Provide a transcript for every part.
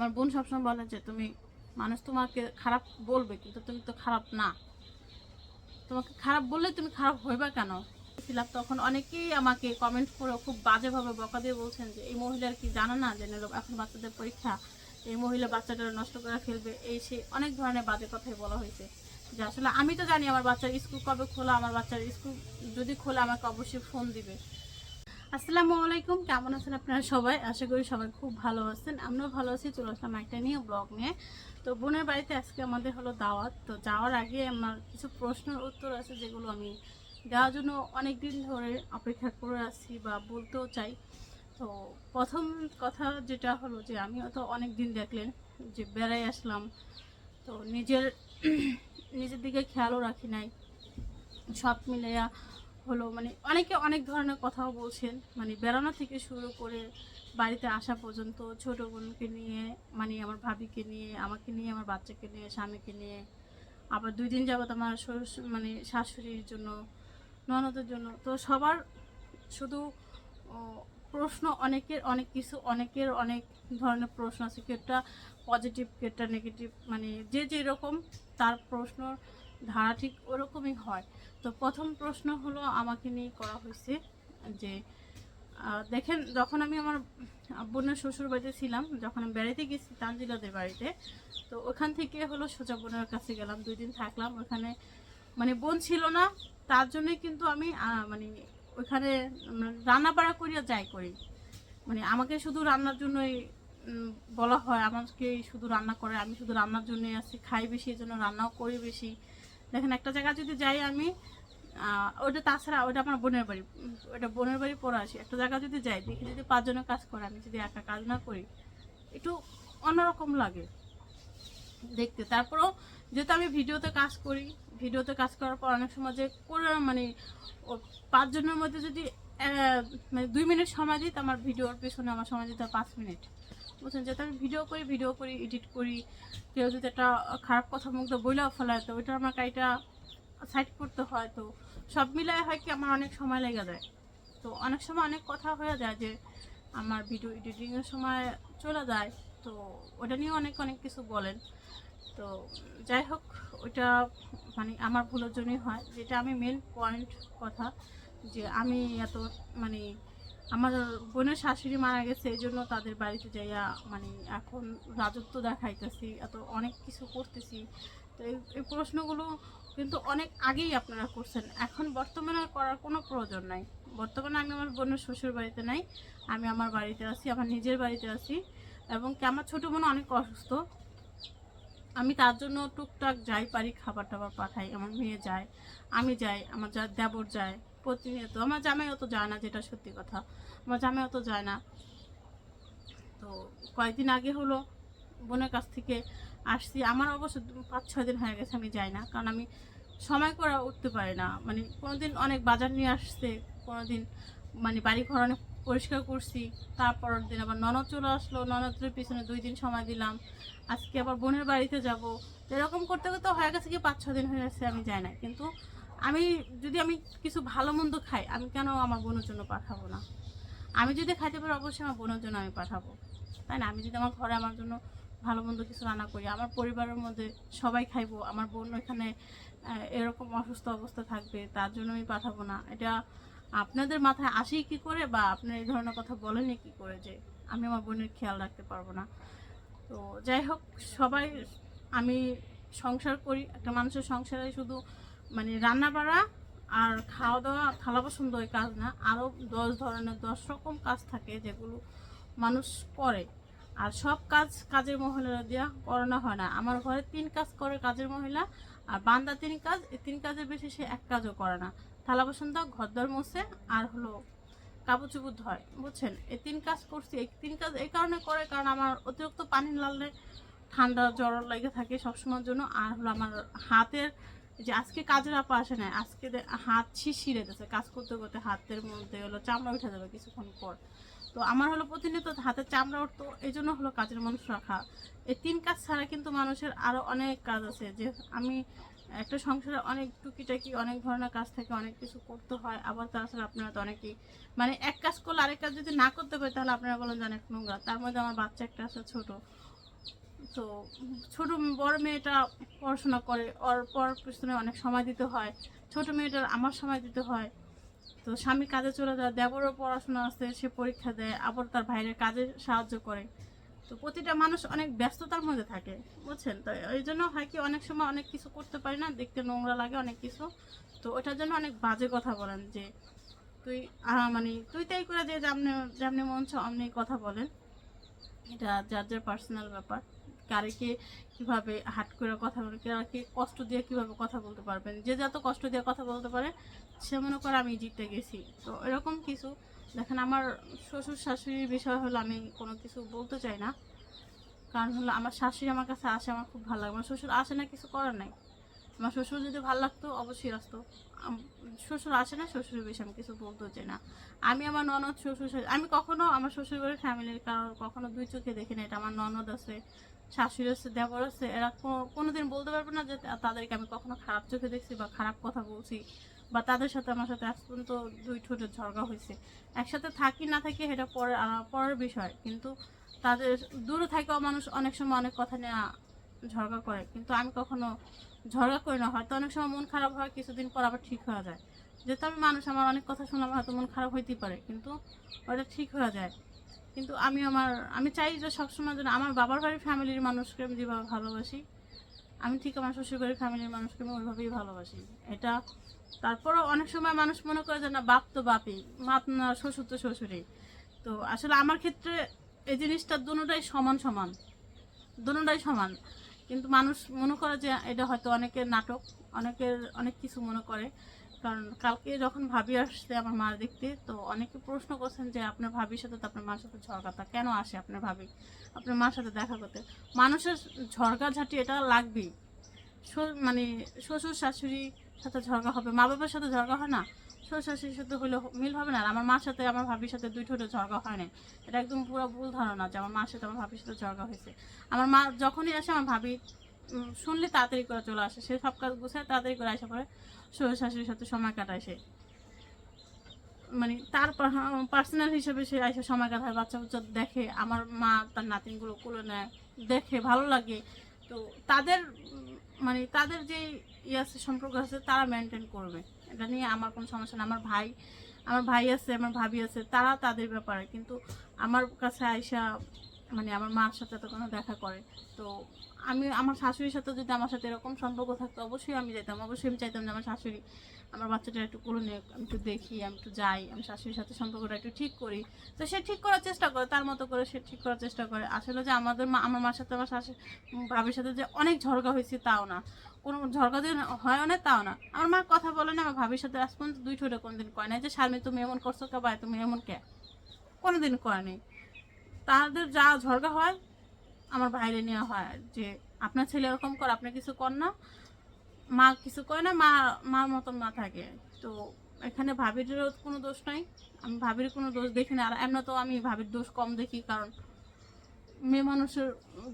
আমার বোন সবসময় বলে যে, তুমি মানুষ তোমাকে খারাপ বলবে, কিন্তু তুমি তো খারাপ না। তোমাকে খারাপ বললে তুমি খারাপ হইবা কেন? ছিলাম তখন অনেকেই আমাকে কমেন্ট করে খুব বাজেভাবে বকা দিয়ে বলছেন যে, এই মহিলার কি জানা না যে এখন বাচ্চাদের পরীক্ষা? এই মহিলা বাচ্চাটা নষ্ট করে ফেলবে। এই সে অনেক ধরনের বাজে কথাই বলা হয়েছে। যে আসলে আমি তো জানি আমার বাচ্চার স্কুল কবে খোলা, আমার বাচ্চার স্কুল যদি খোলা আমাকে অবশ্যই ফোন দিবে। আসসালামু আলাইকুম। কেমন আছেন আপনারা সবাই? আশা করি সবাই খুব ভালো আছেন। আমরাও ভালো আছি। চলে আসলাম একটা নিয়ে ব্লগ নিয়ে। তো বোনের বাড়িতে আজকে আমাদের হলো দাওয়াত। তো যাওয়ার আগে আমার কিছু প্রশ্নের উত্তর আছে যেগুলো আমি দেওয়ার জন্য অনেক দিন ধরে অপেক্ষা করে আছি বা বলতেও চাই। তো প্রথম কথা যেটা হলো যে আমি তো অনেক দিন দেখলেন যে বেড়াই আসলাম। তো নিজের নিজের দিকে খেয়ালও রাখি নাই। সব মিলিয়া হলো মানে অনেকে অনেক ধরনের কথাও বলছেন মানে বেড়ানো থেকে শুরু করে বাড়িতে আসা পর্যন্ত ছোট বোনকে নিয়ে মানে আমার ভাবিকে নিয়ে, আমাকে নিয়ে, আমার বাচ্চাকে নিয়ে, স্বামীকে নিয়ে, আবার দুই দিন যাবত আমার শ্বশুর মানে শাশুড়ির জন্য, ননদের জন্য। তো সবার শুধু প্রশ্ন অনেকের, অনেক কিছু অনেকের অনেক ধরনের প্রশ্ন আছে। কেউটা পজিটিভ কেউটা নেগেটিভ মানে যে যেরকম তার প্রশ্ন ধারা ঠিক ওরকমই হয়। তো প্রথম প্রশ্ন হলো আমাকে নিয়ে করা হয়েছে যে দেখেন যখন আমি আমার বোনের শ্বশুর বাড়িতে ছিলাম, যখন আমি বেড়াতে গেছি তানজিলাদের বাড়িতে, তো ওখান থেকে হলো সোজা বোনের কাছে গেলাম, দুই দিন থাকলাম। ওখানে মানে বোন ছিল না, তার জন্যই কিন্তু আমি মানে ওইখানে রান্না বাড়া করিয়া যাই করি। মানে আমাকে শুধু রান্নার জন্যই বলা হয়, আমাকে শুধু রান্না করে, আমি শুধু রান্নার জন্যই আছি, খাই বেশি এই জন্য রান্নাও করি বেশি। দেখেন, একটা জায়গায় যদি যাই আমি ওটা তাছাড়া ওটা আমার বোনের বাড়ি ওটা বোনের বাড়ি পড়ে আসি। একটা জায়গায় যদি যাই, দেখি যদি পাঁচজনের কাজ করে, আমি যদি একা কাজ না করি, একটু অন্যরকম লাগে দেখতে। তারপরেও যেহেতু আমি ভিডিওতে কাজ করি, ভিডিওতে কাজ করার পর অনেক সময় যে করে মানে পাঁচজনের মধ্যে যদি মানে দুই মিনিট সময় দিই আমার ভিডিওর পেছনে, আমার সময় দিতে পাঁচ মিনিট। বুঝছেন যেহেতু আমি ভিডিও করি ভিডিও করি এডিট করি। কেউ যদি একটা খারাপ কথা মুগ্ধ বইলেও ফেলায়, তো ওইটা আমার কাইটা সাইড করতে হয়। তো সব মিলায় হয় কি, আমার অনেক সময় লেগে যায়। তো অনেক সময় অনেক কথা হয়ে যায় যে, আমার ভিডিও এডিটিংয়ের সময় চলে যায়। তো ওটা নিয়ে অনেক অনেক কিছু বলেন। তো যাই হোক, ওইটা মানে আমার ভুলের জন্যই হয়। যেটা আমি মেন পয়েন্ট কথা, যে আমি এত মানে আমার বোনের শাশুড়ি মারা গেছে এই জন্য তাদের বাড়িতে যাইয়া মানে এখন রাজত্ব দেখাইতেছি, এত অনেক কিছু করতেছি। তো এই প্রশ্নগুলো কিন্তু অনেক আগেই আপনারা করছেন। এখন বর্তমানে আর করার কোনো প্রয়োজন নাই। বর্তমানে আমি আমার বোনের শ্বশুর বাড়িতে নাই, আমি আমার বাড়িতে আছি, আমার নিজের বাড়িতে আছি, এবং কি আমার ছোটো বোন অনেক অসুস্থ। আমি তার জন্য টুকটাক যাই পারি খাবার টাবার পাঠাই, আমার মেয়ে যায়, আমি যাই, আমার যা দেবর যায়। প্রতিনিয়ত। আমার জামাই অত যায় না, যেটা সত্যি কথা। আমার জামাই অত যায় না। তো কয়েকদিন আগে হলো, বোনের কাছ থেকে আসছি। আমার অবশ্য পাঁচ, ছয় দিন হয়ে গেছে, আমি যাই না। কারণ আমি সময় করে উঠতে পারি না। মানে কোনোদিন অনেক বাজার নিয়ে আসছে, কোনোদিন মানে বাড়ি ঘর অনেক পরিষ্কার করছি। তারপরের দিন আবার ননদ চলে আসলো। ননদের পিছনে দুই দিন সময় দিলাম। আজকে আবার বোনের বাড়িতে যাব। এরকম করতে করতে হয়ে গেছে কি পাঁচ ছ দিন হয়ে গেছে, আমি যাই না। কিন্তু আমি যদি আমি কিছু ভালো মন্দ খাই, আমি কেন আমার বোনের জন্য পাঠাবো না? আমি যদি খাইতে পারি, অবশ্যই আমার বোনের জন্য আমি পাঠাবো। তাই না? আমি যদি আমার ঘরে আমার জন্য ভালো মন্দ কিছু রান্না করি, আমার পরিবারের মধ্যে সবাই খাইবো, আমার বোন এখানে এরকম অসুস্থ অবস্থা থাকবে, তার জন্য আমি পাঠাবো না। এটা আপনাদের মাথায় আসি কি করে বা আপনার এই ধরনের কথা বলেনি কি করে যে আমি আমার বোনের খেয়াল রাখতে পারব না? তো যাই হোক, সবাই আমি সংসার করি, একটা মানুষের সংসারে শুধু মানে রান্না বাড়া আর খাওয়া দাওয়া থালা বাসন দই কাজ না। আরও দশ ধরনের, দশ রকম কাজ থাকে যেগুলো মানুষ করে। আর সব কাজ কাজের মহিলারা দিয়া করানো হয় না। আমার ঘরে তিন কাজ করে কাজের মহিলা, আর বান্দা তিন কাজ, এই তিন কাজের বেশি সে এক কাজও করে না। থালা দাও, ঘরদর মোছে, আর হলো কাপড় চুপড় ধয়। বুঝছেন? এই তিন কাজ করছি, এই তিন কাজ এই কারণে করে, কারণ আমার অতিরিক্ত পানি লাগলে ঠান্ডা জ্বর লেগে থাকে সবসময়ের জন্য। আর হলো আমার হাতের যে আজকে কাজের আপা আসে না আজকে হাত শিশিরে দিতেছে কাজ করতে করতে হাতের মধ্যে হলো চামড়া উঠে যাবে কিছুক্ষণ পর। তো আমার হলো প্রতিনিয়ত হাতের চামড়া উঠতো, এই জন্য হলো কাজের মানুষ রাখা এই তিন কাজ ছাড়া কিন্তু মানুষের আরও অনেক কাজ আছে, যে আমি একটা সংসারে অনেক টুকিটাকি, অনেক ধরনের কাজ থাকে, অনেক কিছু করতে হয়, আবার তাছাড়া আপনারা তো অনেকেই মানে এক কাজ করলে আরেক কাজ যদি না করতে পারে, তাহলে আপনারা বলেন যে অনেক নোংরা। তার মধ্যে আমার বাচ্চা একটা আছে ছোট তো ছোট বড় মেয়েটা পড়াশোনা করে, ওর পর পিছনে অনেক সময় দিতে হয়। ছোট মেয়েটার আমার সময় দিতে হয়। তো স্বামী কাজে চলে যায়, দেবরও পড়াশোনা আছে, সে পরীক্ষা দেয়, আবার তার ভাইয়ের কাজে সাহায্য করে। তো প্রতিটা মানুষ অনেক ব্যস্ততার মধ্যে থাকে, বুঝছেন? তো এই জন্য হয় কি, অনেক সময় অনেক কিছু করতে পারি না, দেখতে নোংরা লাগে অনেক কিছু। তো ওটার জন্য অনেক বাজে কথা বলেন যে, তুই মানে তুই তাই করে যে, যেমনি যেমনি মন চায় অমনি কথা বলেন। এটা যার যার পার্সোনাল ব্যাপার। কারেকে কীভাবে হাট করে কথা বলে কারকে কষ্ট দিয়ে কীভাবে কথা বলতে পারবেন, যে যত কষ্ট দিয়ে কথা বলতে পারে, সে মনে করে আমি জিতে গেছি। তো এরকম কিছু, দেখেন আমার শ্বশুর শাশুড়ির বিষয় হলো আমি কোনো কিছু বলতে চাই না। কারণ হলো আমার শাশুড়ি আমার কাছে আসে, আমার খুব ভালো লাগে। আমার শ্বশুর আসে না, কিছু করার নাই। আমার শ্বশুর যদি ভালো লাগতো, অবশ্যই আসতো। শ্বশুর আসে না, শ্বশুরের বিষয়ে আমি কিছু বলতে চাই না। আমি আমার ননদ, শ্বশুর আমি কখনো আমার শ্বশুর বাড়ির ফ্যামিলির কারণ কখনো দুই চোখে দেখি না, এটা আমার ননদ আছে। শাশুড়ি আছে, দেবর আছে, এরা কোনো- কোনোদিন বলতে পারবে না যে তাদেরকে আমি কখনো খারাপ চোখে দেখছি বা খারাপ কথা বলছি বা তাদের সাথে আমার সাথে আজ পর্যন্ত দুই ঠোঁটের ঝগড়া হয়েছে। একসাথে থাকি না থাকি সেটা পরের পরের বিষয়। কিন্তু তাদের দূরে থাকেও মানুষ অনেক সময় অনেক কথা নিয়ে ঝগড়া করে। কিন্তু আমি কখনো ঝগড়া করি না। হয়তো অনেক সময় মন খারাপ হয়, কিছুদিন পর আবার ঠিক হয়ে যায়। যেহেতু আমি মানুষ, আমার অনেক কথা শুনলাম হয়তো মন খারাপ হইতেই পারে। কিন্তু ওটা ঠিক হয়ে যায়। কিন্তু আমি আমার, আমি চাই যে সবসময় যেন আমার বাবার বাড়ির ফ্যামিলির মানুষকে আমি যেভাবে ভালোবাসি, আমি ঠিক আমার শ্বশুর বাড়ির ফ্যামিলির মানুষকে আমি ওইভাবেই ভালোবাসি। এটা তারপরও অনেক সময় মানুষ মনে করে যে, না, বাপ তো বাপই মাপ না, শ্বশুর তো শ্বশুরই। তো আসলে আমার ক্ষেত্রে এই জিনিসটা দুটোটাই সমান সমান, দুটোটাই সমান। কিন্তু মানুষ মনে করে যে, এটা হয়তো অনেকের নাটক, অনেকের অনেক কিছু মনে করে। কারণ কালকে যখন ভাবি আসছে আমার মা দেখতে, তো অনেকে প্রশ্ন করছেন যে আপনার ভাবির সাথে তো আপনার মার সাথে ঝড়কাতা কেন আসে আপনার ভাবি? আপনার মার সাথে দেখা করতে। মানুষের ঝড়কা ঝাঁটি এটা লাগবেই। মানে শ্বশুর শাশুড়ির সাথে ঝগড়া হবে, মা বাবার সাথে ঝগড়া হয় না। শ্বশুর শাশুড়ির সাথে হলে মিল হবে না আমার মার সাথে, আমার ভাবির সাথে দুই ঠোঁটে ঝগড়া হয় না। এটা একদম পুরো ভুল ধারণা যে আমার মার সাথে, আমার ভাবির সাথে ঝগড়া হয়েছে। আমার মা যখনই আসে, আমার ভাবি শুনলে তাড়াতাড়ি করে চলে আসে। সে সব কাজ গুছায় তাড়াতাড়ি করে আসা পরে শ্বশুর শাশুড়ির সাথে সময় কাটায় সে। মানে তার পার্সোনাল হিসেবে সে এসে সময় কাটায়, বাচ্চা বাচ্চা দেখে, আমার মা তার নাতিনগুলো কুলে নেয়, দেখে, ভালো লাগে। তো তাদের মানে তাদের যে ইয়ে আছে, সম্পর্ক আছে, তারা মেনটেন করবে। এটা নিয়ে আমার কোনো সমস্যা না আমার ভাই আমার ভাই আছে, আমার ভাবি আছে, তারা তাদের ব্যাপারে। কিন্তু আমার কাছে আয়সা মানে আমার মার সাথে তো কোনো দেখা করে। তো আমি, আমার শাশুড়ির সাথে যদি আমার সাথে এরকম সম্পর্ক থাকতো, অবশ্যই আমি যেতাম অবশ্যই আমি চাইতাম যে আমার শাশুড়ি, আমার বাচ্চাটা একটু কোলে নিয়ে আমি একটু দেখি, আমি একটু যাই, আমি শাশুড়ির সাথে সম্পর্কটা একটু ঠিক করি। তো সে ঠিক করার চেষ্টা করে, তার মতো করে সে ঠিক করার চেষ্টা করে। আসলে যে আমাদের মা, আমার মার সাথে, আমার শাশু ভাবির সাথে যে অনেক ঝগড়া হয়েছে তাও না। কোনো ঝগড়া যদি হয় না তাও না। আমার মা কথা বলে না, আমার ভাবির সাথে আজ পর্যন্ত দুই ঠোঁটে কোনোদিন কয় না যে, স্বামী, তুমি এমন করছ কে বা তুমি এমন কে? কোনোদিন করেনি তাদের যা ঝগড়া হয়, আমার বাইরে নেওয়া হয়। যে আপনার ছেলে এরকম কর, আপনি কিছু কর না। মা কিছু করে না, মা, মার মতন মা থাকে। তো এখানে ভাবিরও কোনো দোষ নাই। আমি ভাবির কোনো দোষ দেখি না। আর এমনি তো আমি ভাবির দোষ কম দেখি, কারণ মেয়ে মানুষের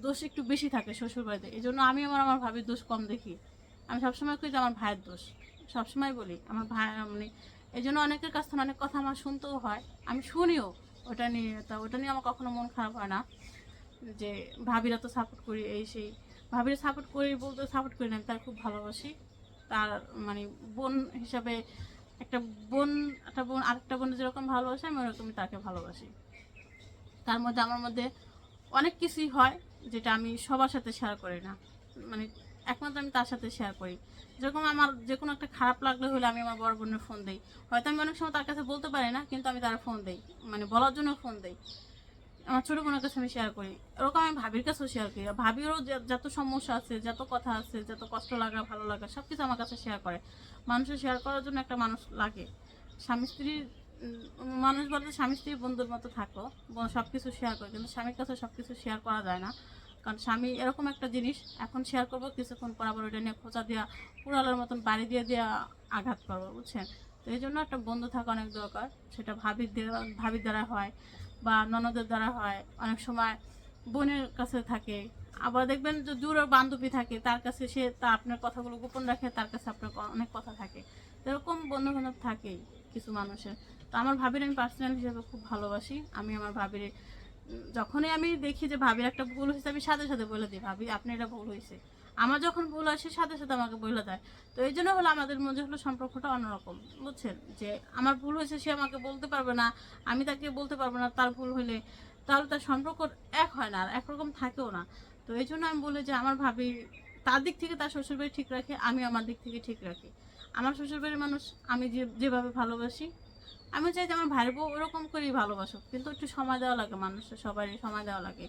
দোষ একটু বেশি থাকে শ্বশুর বাড়িতে এই জন্য আমি আমার আমার ভাবির দোষ কম দেখি। আমি সবসময় কই যে আমার ভাইয়ের দোষ। সবসময় বলি, আমার ভাই মানে এই জন্য অনেকের কাছ থেকে অনেক কথা আমার শুনতেও হয়। আমি শুনিও। ওটা নিয়ে, তা ওটা নিয়ে আমার কখনো মন খারাপ হয় না। যে ভাবিরা তো সাপোর্ট করি, এই সেই। ভাবিরা সাপোর্ট করি বলতে সাপোর্ট করি না, আমি তার খুব ভালোবাসি। তার মানে বোন হিসাবে একটা বোন একটা বোন, আরেকটা বোন যেরকম ভালোবাসে, আমি ওরকমই তাকে ভালোবাসি। তার মধ্যে, আমার মধ্যে অনেক কিছুই হয় যেটা আমি সবার সাথে শেয়ার করি না। মানে একমাত্র আমি তার সাথে শেয়ার করি। যেরকম আমার যে কোনো একটা খারাপ লাগলে হলে আমি আমার বড় বোনের ফোন দিই। হয়তো আমি অনেক সময় তার কাছে বলতে পারি না, কিন্তু আমি তার ফোন দিই। মানে বলার জন্য ফোন দিই। আমার ছোটো বোনের কাছে আমি শেয়ার করি। ওরকম আমি ভাবির কাছেও শেয়ার করি। ভাবিরও যত সমস্যা আছে, যত কথা আছে, যত কষ্ট লাগা, ভালো লাগা সব কিছু আমার কাছে শেয়ার করে। মানুষের শেয়ার করার জন্য একটা মানুষ লাগে। স্বামী স্ত্রীর মানুষ বলতে স্বামী স্ত্রী বন্ধুর মতো থাকো সব কিছু শেয়ার করে। কিন্তু স্বামীর কাছে সব কিছু শেয়ার করা যায় না। কারণ স্বামী এরকম একটা জিনিস, এখন শেয়ার করব, কিছুক্ষণ পর আবার ওইটা নিয়ে খোঁচা দেওয়া পুরালের মতন বাড়ি দিয়ে দেওয়া আঘাত করব, বুঝছেন? তো এই জন্য একটা বন্ধু থাকা অনেক দরকার, সেটা ভাবির ভাবির দ্বারা হয় বা ননদের দ্বারা হয়। অনেক সময় বোনের কাছে থাকে, আবার দেখবেন যে দূরের বান্ধবী থাকে, তার কাছে সে তা আপনার কথাগুলো গোপন রাখে, তার কাছে আপনার অনেক কথা থাকে। এরকম বন্ধু বান্ধব থাকেই কিছু মানুষের। তো আমার ভাবির আমি পার্সোনাল হিসেবে খুব ভালোবাসি, আমি আমার ভাবির যখনই আমি দেখি যে ভাবির একটা ভুল হয়েছে, আমি সাথে সাথে বলে দিই, ভাবি আপনি এটা ভুল হয়েছে। আমার যখন ভুল হয়, সে সাথে সাথে আমাকে বলে দেয়। তো এই জন্য হলো আমাদের মধ্যে হলো সম্পর্কটা অন্যরকম, বুঝছেন? যে আমার ভুল হয়েছে, সে আমাকে বলতে পারবে না, আমি তাকে বলতে পারব না তার ভুল হলে, তাহলে তার সম্পর্ক এক হয় না, আর একরকম থাকেও না। তো এই জন্য আমি বলি যে আমার ভাবি তার দিক থেকে তার শ্বশুরবাড়ি ঠিক রাখে আমি আমার দিক থেকে ঠিক রাখি। আমার শ্বশুরবাড়ির মানুষ, আমি যে, যেভাবে ভালোবাসি আমি চাই যে আমার ভাইয়ের বউ ওরকম করেই ভালোবাসুক, কিন্তু একটু সময় দেওয়া লাগে, মানুষের সবারই সময় দেওয়া লাগে।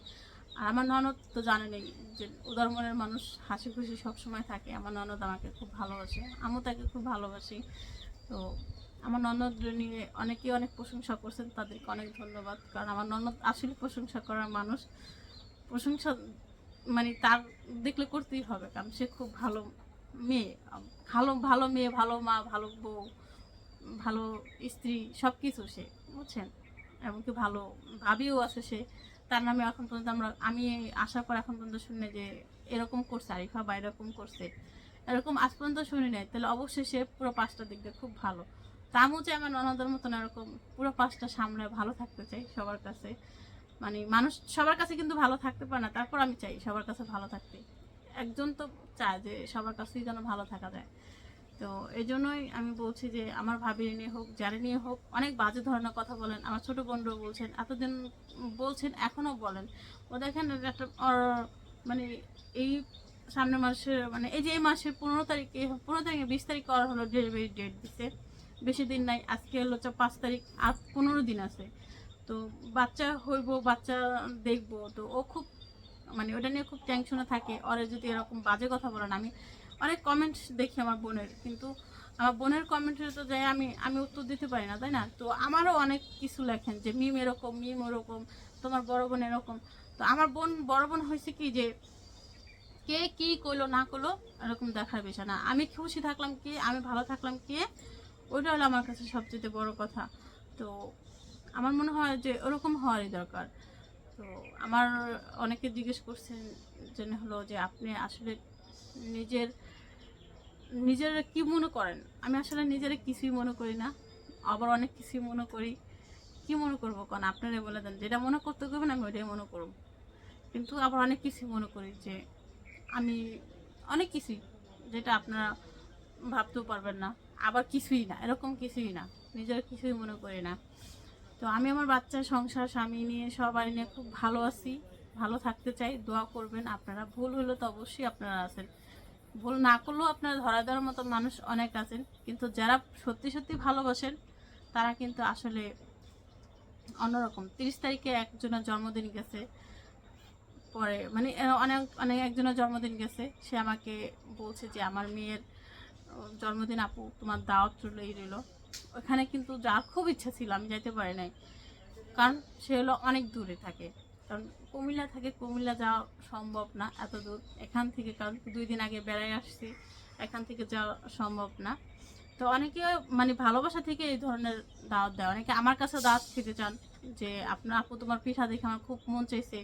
আর আমার ননদ তো জানেনই যে উদার মনের মানুষ হাসি খুশি সবসময় থাকে। আমার ননদ আমাকে খুব ভালোবাসে, আমিও তাকে খুব ভালোবাসি। তো আমার ননদ নিয়ে অনেকেই অনেক প্রশংসা করছেন, তাদেরকে অনেক ধন্যবাদ। কারণ আমার ননদ আসলে প্রশংসা করার মানুষ। প্রশংসা মানে তার দেখলে করতেই হবে, কারণ সে খুব ভালো মেয়ে। ভালো ভালো মেয়ে, ভালো মা, ভালো বউ। ভালো স্ত্রী সব কিছু সে, বুঝছেন? এমনকি ভালো ভাবিও আছে সে। তার নামে এখন পর্যন্ত আমরা, আমি আসার পর এখন পর্যন্ত শুনে যে এরকম করছে, আরিফা বা এরকম করছে। এরকম আজ পর্যন্ত শুনি নাই, তাহলে অবশ্যই সে পুরো পাঁচটা দিক দিয়ে খুব ভালো। তা চাই আমার ননদের মতন এরকম পুরো পাঁচটা সামনে ভালো থাকতে চাই সবার কাছে। মানে মানুষ সবার কাছে কিন্তু ভালো থাকতে পারে না, তারপর আমি চাই সবার কাছে ভালো থাকতে। একজন তো চায় যে সবার কাছেই যেন ভালো থাকা যায়। তো এই জন্যই আমি বলছি যে আমার ভাবির নিয়ে হোক, যারে নিয়ে হোক, অনেক বাজে ধরনের কথা বলেন, আমার ছোট বোনরাও বলছেন, এতদিন বলছেন, এখনও বলেন। ও দেখেন একটা মানে এই সামনের মাসের মানে এই যে এই মাসের পনেরো তারিখে পনেরো তারিখে বিশ তারিখ করা হলো ডেলিভারি ডেট দিছে বেশি দিন নাই, আজকে হলো পাঁচ তারিখ, আর পনেরো দিন আছে। তো বাচ্চা হইব, বাচ্চা দেখব, তো ও খুব মানে ওটা নিয়ে খুব টেনশনে থাকে। ওরে যদি এরকম বাজে কথা বলেন, আমি অনেক কমেন্টস দেখি আমার বোনের, কিন্তু আমার বোনের কমেন্টে তো যাই আমি আমি উত্তর দিতে পারি না, তাই না? তো আমারও অনেক কিছু লেখেন যে মিম এরকম মিম ওরকম, তোমার বড় বোন এরকম। তো আমার বোন, বড় বোন হয়েছে কি যে, কে কি করল, না করল, এরকম দেখার বিষয় না। আমি খুশি থাকলাম কি, আমি ভালো থাকলাম কে, ওইটা হলো আমার কাছে সবচেয়ে বড় কথা। তো আমার মনে হয় যে ওরকম হওয়ারই দরকার। তো আমার অনেকে জিজ্ঞেস করছেন যে হলো যে আপনি আসলে নিজের নিজের কি মনে করেন? আমি আসলে নিজের কিছুই মনে করি না, আবার অনেক কিছুই মনে করি। কি মনে করব কারণ আপনারা বলে দেন। যেটা মনে করতে করবেন, আমি ওইটাই মনে করব। কিন্তু আবার অনেক কিছুই মনে করি যে, আমি অনেক কিছুই যেটা আপনারা ভাবতেও পারবেন না, আবার কিছুই না, এরকম কিছুই না, নিজের কিছুই মনে করি না। তো আমি আমার বাচ্চা, সংসার, স্বামী নিয়ে, সবাই নিয়ে খুব ভালো আছি। ভালো থাকতে চাই, দোয়া করবেন। আপনারা ভুল হলে তো অবশ্যই আপনারা আছেন। ভুল না করলেও আপনারা ধরা দেওয়ার মতো মানুষ অনেক আছেন। কিন্তু যারা সত্যি সত্যি ভালোবাসেন, তারা কিন্তু আসলে অন্যরকম। তিরিশ তারিখে একজনের জন্মদিন গেছে, পরে মানে অনেক অনেক একজনের জন্মদিন গেছে। সে আমাকে বলছে যে, আমার মেয়ের জন্মদিন আপু, তোমার দাওয়াত রইলই রইল ওখানে কিন্তু যার খুব ইচ্ছা ছিল, আমি যাইতে পারি নাই। কারণ সে হলো অনেক দূরে থাকে। কারণ কুমিল্লা থেকে কুমিল্লা যাওয়া সম্ভব না এত দূর। এখান থেকে, কারণ দুই দিন আগে বেড়াই আসছি, এখান থেকে যাওয়া সম্ভব না। তো অনেকে মানে ভালোবাসা থেকে এই ধরনের দাওয়াত দেয়। অনেকে আমার কাছে দাওয়াত খেতে চান যে, আপনার আপু তোমার পিঠা দেখে আমার খুব মন চাইছে।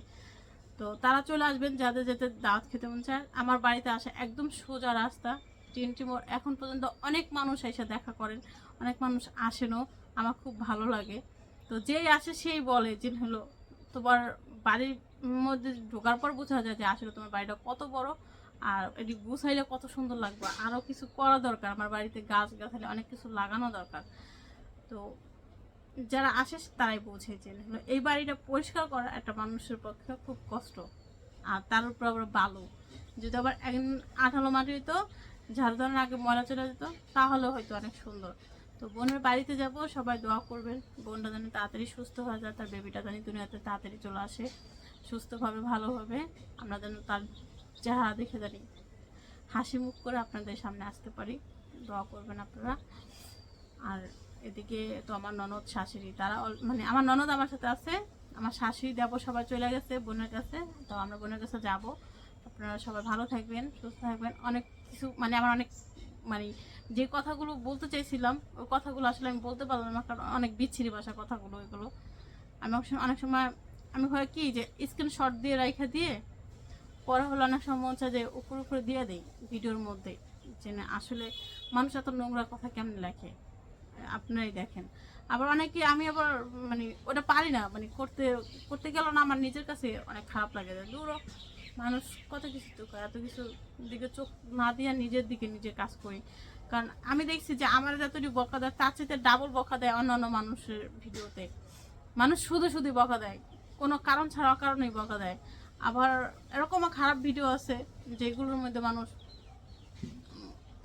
তো তারা চলে আসবেন যাদের যাদের দাওয়াত খেতে মন চায়। আমার বাড়িতে আসে একদম সোজা রাস্তা টিএনটি মোড়। এখন পর্যন্ত অনেক মানুষ এসে দেখা করেন, অনেক মানুষ আসেনও। আমার খুব ভালো লাগে। তো যেই আসে সেই বলে যে হলো তোমার বাড়ির মধ্যে ঢোকার পর বোঝা যায় যে আসলে তোমার বাড়িটা কত বড় আর এটি গুছাইলে কত সুন্দর লাগবে। আরও কিছু করা দরকার, আমার বাড়িতে গাছ গাছালি অনেক কিছু লাগানো দরকার। তো যারা আসে তারাই বোঝে যে এই বাড়িটা পরিষ্কার করা একটা মানুষের পক্ষে খুব কষ্ট আর তার উপর আবার বালু। যদি আবার একদিন আঠালো মাটি হইতো ঝাড়ু দেওয়ার আগে ময়লা চলে যেত তাহলে হয়তো অনেক সুন্দর। তো বোনের বাড়িতে যাব, সবাই দোয়া করবেন। বোনটা যেন তাড়াতাড়ি সুস্থ হয়ে যায়, তার বেবিটা যেন দুনিয়াতে তাড়াতাড়ি চলে আসে। সুস্থভাবে, ভালোভাবে আমরা যেন তার চেহারা দেখে জানি। হাসি মুখ করে আপনাদের সামনে আসতে পারি। দোয়া করবেন আপনারা। আর এদিকে তো আমার ননদ শাশুড়ি, তারা মানে আমার ননদ আমার সাথে আছে, আমার শাশুড়ি দেবো, সবাই চলে গেছে বোনের কাছে। তো আমরা বোনের কাছে যাব। আপনারা সবাই ভালো থাকবেন, সুস্থ থাকবেন। অনেক কিছু মানে আমার অনেক মানে যে কথাগুলো বলতে চাইছিলাম, ওই কথাগুলো আসলে আমি বলতে পারলাম না, কারণ অনেক বিচ্ছিরি ভাষা কথাগুলো এগুলো আমি অনেক সময়- আমি হয় কি যে স্ক্রিন শট দিয়ে রাইখা দিয়ে, পরে হলো অনেক সময় মনে যে উপর উপরে দিয়ে দিই ভিডিওর মধ্যে, যে না আসলে মানুষ এত নোংরা কথা কেমন লেখে? আপনারাই দেখেন। আবার অনেকে আমি আবার মানে ওটা পারি না মানে করতে করতে গেল না আমার নিজের কাছে অনেক খারাপ লাগে দূরও মানুষ কত কিছু তো করে, এত কিছু দিকে চোখ না দিয়ে নিজের দিকে নিজে কাজ করি। কারণ আমি দেখছি যে আমার যতটি বকা দেয়, তার চেয়ে ডাবল বকা দেয় অন্যান্য মানুষের ভিডিওতে। মানুষ শুধু শুধু বকা দেয়, কোনো কারণ ছাড়া কারণেই বকা দেয়। আবার এরকমও খারাপ ভিডিও আছে যেগুলোর মধ্যে মানুষ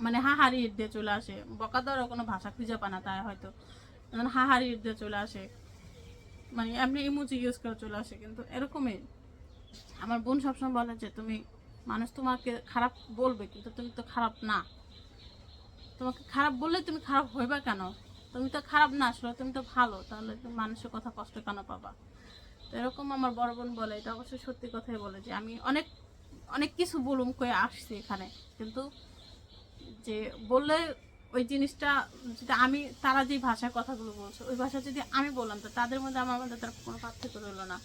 মানে হাহারি ইট দিয়ে চলে আসে। বকা দেওয়ারও কোনো ভাষা খুঁজে পায় না তাই হয়তো। যেমন হাহারি ইট দিয়ে চলে আসে। মানে এমনি ইমোজি ইউজ করে চলে আসে, কিন্তু এরকমই আমার বোন সবসময় বলে যে, তুমি মানুষ তোমাকে খারাপ বলবে, কিন্তু তুমি তো খারাপ না। তোমাকে খারাপ বললে তুমি খারাপ হইবা কেন? তুমি তো খারাপ না আসলে, তুমি তো ভালো, তাহলে তুমি মানুষের কথা কষ্ট কেন পাবা? তো এরকম আমার বড় বোন বলে, এটা অবশ্যই সত্যি কথাই বলে যে, আমি অনেক অনেক কিছু বলুম কয়ে আসছি এখানে, কিন্তু যে বললে ওই জিনিসটা যদি আমি, তারা যে ভাষায় কথাগুলো বলছে, ওই ভাষা যদি আমি বললাম, তো তাদের মধ্যে আমার মধ্যে তার কোনো পার্থক্য রইল না।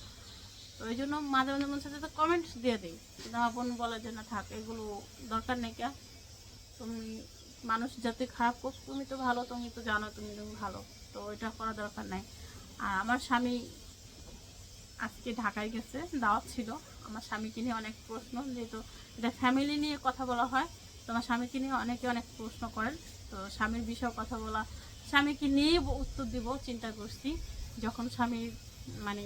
ওই জন্য মাঝে মাঝে মনে সাথে কমেন্টস দিয়ে দিই। কিন্তু আমার বোন বলে যে, না থাক, এগুলো দরকার নেই কে তুমি মানুষ যাতে খারাপ করছ, তুমি তো ভালো, তুমি তো জানো তুমি তুমি ভালো। তো এটা করা দরকার নাই। আর আমার স্বামী আজকে ঢাকায় গেছে, দাওয়াত ছিল। আমার স্বামীকে নিয়ে অনেক প্রশ্ন, যেহেতু এটা ফ্যামিলি নিয়ে কথা বলা হয়, তো আমার স্বামীকে নিয়ে অনেকে অনেক প্রশ্ন করেন। তো স্বামীর বিষয়ে কথা বলা, স্বামীকে নিয়েই উত্তর দিব, চিন্তা করছি। যখন স্বামীর মানে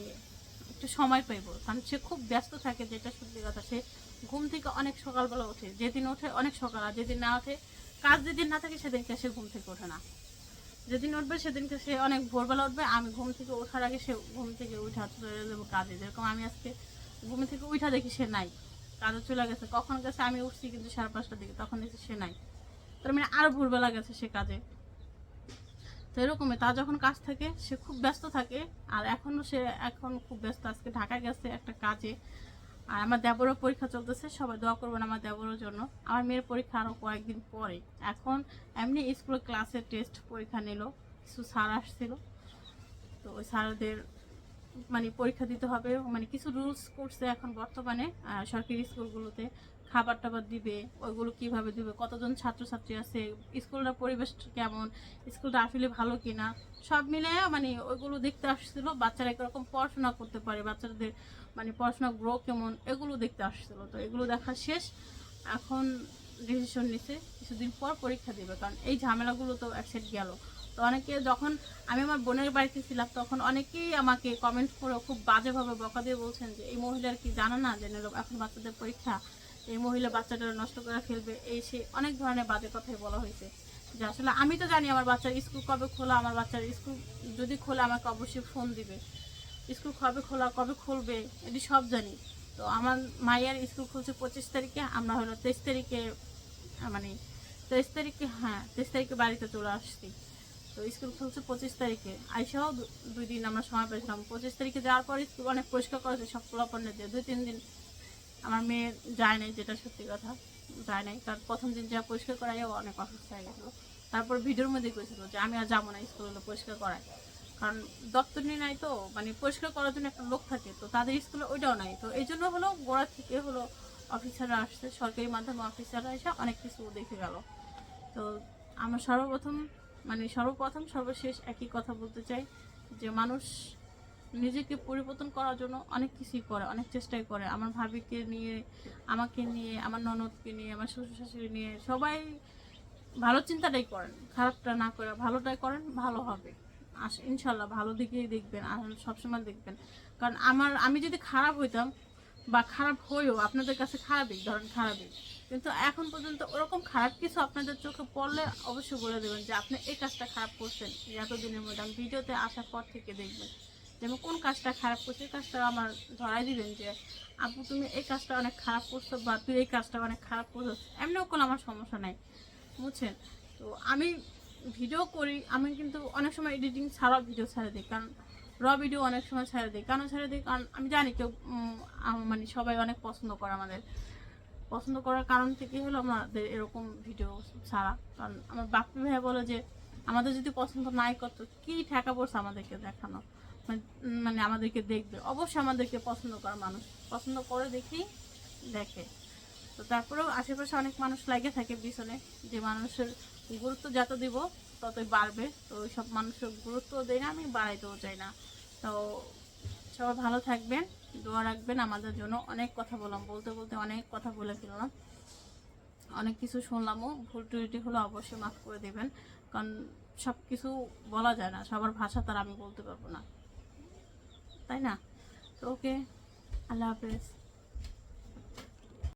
একটু সময় পাইব। কারণ সে খুব ব্যস্ত থাকে, যেটা সত্যি কথা। সে ঘুম থেকে অনেক সকালবেলা ওঠে, যেদিন ওঠে অনেক সকাল, আর যেদিন না ওঠে, কাজ যেদিন না থাকে সেদিনকে সে ঘুম থেকে ওঠে না। যেদিন উঠবে সেদিনকে সে অনেক ভোরবেলা উঠবে। আমি ঘুম থেকে ওঠার আগে সে ঘুম থেকে উঠে চলে যাব কাজে। যেরকম আমি আজকে ঘুম থেকে উঠা দেখি সে নাই, কাজে চলে গেছে। কখন গেছে আমি উঠছি কিন্তু সাড়ে পাঁচটার দিকে, তখন দেখি সে নাই। তার মানে আরও ভোরবেলা গেছে সে কাজে। তো এরকমই তার যখন কাজ থাকে, সে খুব ব্যস্ত থাকে। আর এখনও সে, এখন খুব ব্যস্ত। আজকে ঢাকা গেছে একটা কাজে। আর আমার দেবরও পরীক্ষা চলতেছে, সবাই দোয়া করবেন আমার দেবরের জন্য। আমার মেয়ের পরীক্ষা আরও কয়েকদিন পরে। এখন এমনি স্কুলের ক্লাসের টেস্ট পরীক্ষা নিল। কিছু স্যার আসছিল। তো ওই স্যারদের মানে পরীক্ষা দিতে হবে। মানে কিছু রুলস করছে এখন বর্তমানে সরকারি স্কুলগুলোতে খাবার টাবার দিবে, ওইগুলো কীভাবে দিবে, কতজন ছাত্রছাত্রী আছে, স্কুলটার পরিবেশ কেমন, স্কুলটা আসলে ভালো কিনা, সব মিলে মানে ওইগুলো দেখতে আসছিল, বাচ্চারা একরকম পড়াশোনা করতে পারে, বাচ্চাদের মানে পড়াশোনা গ্রো কেমন, এগুলো দেখতে আসছিল। তো এগুলো দেখা শেষ, এখন ডিসিশন নিছে, কিছুদিন পর পরীক্ষা দেবে, কারণ এই ঝামেলাগুলো তো এক সাইড গেল। তো অনেকে যখন আমি আমার বোনের বাড়িতে ছিলাম, তখন অনেকেই আমাকে কমেন্ট করে খুব বাজেভাবে বকা দিয়ে বলছেন যে, এই মহিলার কি জানা না যে এখন বাচ্চাদের পরীক্ষা এই মহিলা বাচ্চাটা নষ্ট করে ফেলবে, এই সে অনেক ধরনের বাজে কথাই বলা হয়েছে। যে আসলে আমি তো জানি আমার বাচ্চার স্কুল কবে খোলা, আমার বাচ্চার স্কুল যদি খোলা আমাকে অবশ্যই ফোন দিবে। স্কুল কবে খোলা, কবে খুলবে, এটি সব জানি। তো আমার মায়ের স্কুল খুলছে পঁচিশ তারিখে, আমরা হলো তেইশ তারিখে মানে তেইশ তারিখে হ্যাঁ তেইশ তারিখে বাড়িতে চলে আসছি। তো স্কুল খুলছে পঁচিশ তারিখে। আইসাও দুই দিন আমরা সময় পেয়েছিলাম। পঁচিশ তারিখে যাওয়ার পর স্কুল অনেক পরিষ্কার করেছে, সব পোলাপনের দিয়ে। দুই, তিন দিন আমার মেয়ে যায় নাই, যেটা সত্যি কথা, যায় নাই। কারণ প্রথম দিন যা পরিষ্কার করাই অনেক অসুস্থ হয়ে গেছিল। তারপর ভিডিওর মধ্যে করেছিল যে, আমি আর যাব না স্কুলে পরিষ্কার করায়। কারণ দপ্তর নিয়ে নাই তো মানে পরিষ্কার করার জন্য একটা লোক থাকে, তো তাদের স্কুলে ওইটাও নাই। তো এই জন্য হলো গোড়া থেকে হলো অফিসাররা আসছে, সরকারি মাধ্যমে অফিসাররা এসে অনেক কিছু দেখে গেল। তো আমার সর্বপ্রথম মানে সর্বপ্রথম, সর্বশেষ একই কথা বলতে চাই যে, মানুষ নিজেকে পরিবর্তন করার জন্য অনেক কিছুই করে, অনেক চেষ্টাই করে। আমার ভাবিকে নিয়ে, আমাকে নিয়ে, আমার ননদকে নিয়ে, আমার শ্বশুর শাশুড়ি নিয়ে সবাই ভালো চিন্তাটাই করেন। খারাপটা না করে ভালোটাই করেন, ভালো হবে। আস, ইনশাল্লাহ ভালো দিকেই দেখবেন সবসময় দেখবেন। কারণ আমার, আমি যদি খারাপ হইতাম বা খারাপ হইও, আপনাদের কাছে খারাপই, ধরেন খারাপই। কিন্তু এখন পর্যন্ত ওরকম খারাপ কিছু আপনাদের চোখে পড়লে অবশ্যই বলে দেবেন যে আপনি এই কাজটা খারাপ করছেন। এতদিনের মধ্যে আমি ভিডিওতে আসার পর থেকে দেখবেন। যে আমি কোন কাজটা খারাপ করছি কাজটা আমার ধরাই দিবেন যে, আপু, তুমি এই কাজটা অনেক খারাপ করছ বা তুই এই কাজটা অনেক খারাপ করছ। এমনিও কোনো আমার সমস্যা নাই, বুঝছেন? তো আমি ভিডিও করি, আমি কিন্তু অনেক সময় এডিটিং ছাড়াও ভিডিও ছেড়ে দিই, কারণ র ভিডিও অনেক সময় ছেড়ে দিই। কেন ছেড়ে দিই? কারণ আমি জানি কেউ মানে সবাই অনেক পছন্দ করে আমাদের। পছন্দ করার কারণ থেকে হলো আমাদের এরকম ভিডিও ছাড়া। কারণ আমার বাপ্পি ভাইয়া বলে যে, আমাদের যদি পছন্দ নাই করতো, কি ঠেকা পড়ছে আমাদেরকে দেখানো? মানে মানে আমাদেরকে দেখবে। অবশ্যই আমাদেরকে পছন্দ করে মানুষ। পছন্দ করে দেখেই দেখে। তো তারপরেও আশেপাশে অনেক মানুষ লাগে থাকে পিছনে। যে মানুষের গুরুত্ব যত দিব, ততই বাড়বে। তো ওই সব মানুষের গুরুত্ব দেয় না, আমি বাড়াইতেও চাই না। তো সবাই ভালো থাকবেন, দোয়া রাখবেন। আমাদের জন্য অনেক কথা বললাম। বলতে বলতে অনেক কথা বলে ফেললাম। অনেক কিছু শুনলামও। ভুল টুটি হলে অবশ্যই মাফ করে দেবেন। কারণ সব কিছু বলা যায় না। সবার ভাষা তার আমি বলতে পারব না। তাই না? তো ওকে আল্লাহ হাফেজ।